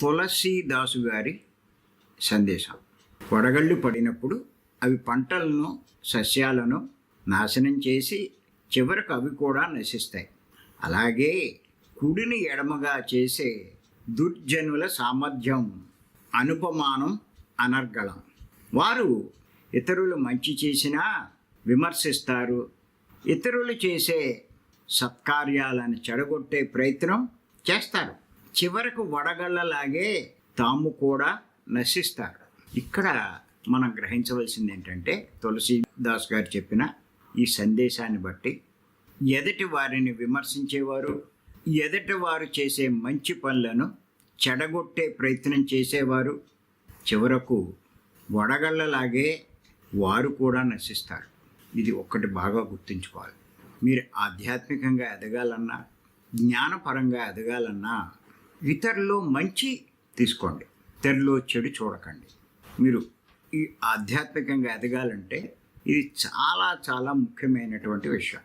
తులసీదాసు గారి సందేశం. వడగళ్ళు పడినప్పుడు అవి పంటలను సస్యాలను నాశనం చేసి చివరకు అవి కూడా నశిస్తాయి. అలాగే కుడిని ఎడమగా చేసే దుర్జనుల సామర్థ్యం అనుపమానం అనర్గళం. వారు ఇతరులు మంచి చేసినా విమర్శిస్తారు. ఇతరులు చేసే సత్కార్యాలను చెడగొట్టే ప్రయత్నం చేస్తారు. చివరకు వడగళ్ళలాగే తాము కూడా నశిస్తారు. ఇక్కడ మనం గ్రహించవలసింది ఏంటంటే తులసీదాస్ గారు చెప్పిన ఈ సందేశాన్ని బట్టి ఎదుటి వారిని విమర్శించేవారు ఎదుటి వారు చేసే మంచి పనులను చెడగొట్టే ప్రయత్నం చేసేవారు. చివరకు వడగళ్ళలాగే వారు కూడా నశిస్తారు. ఇది ఒక్కటి బాగా గుర్తుంచుకోవాలి. మీరు ఆధ్యాత్మికంగా ఎదగాలన్నా జ్ఞానపరంగా ఎదగాలన్నా ఇతరులు మంచి తీసుకోండి. ఇతరుల్లో చెడు చూడకండి. మీరు ఈ ఆధ్యాత్మికంగా ఎదగాలంటే ఇది చాలా చాలా ముఖ్యమైనటువంటి విషయం.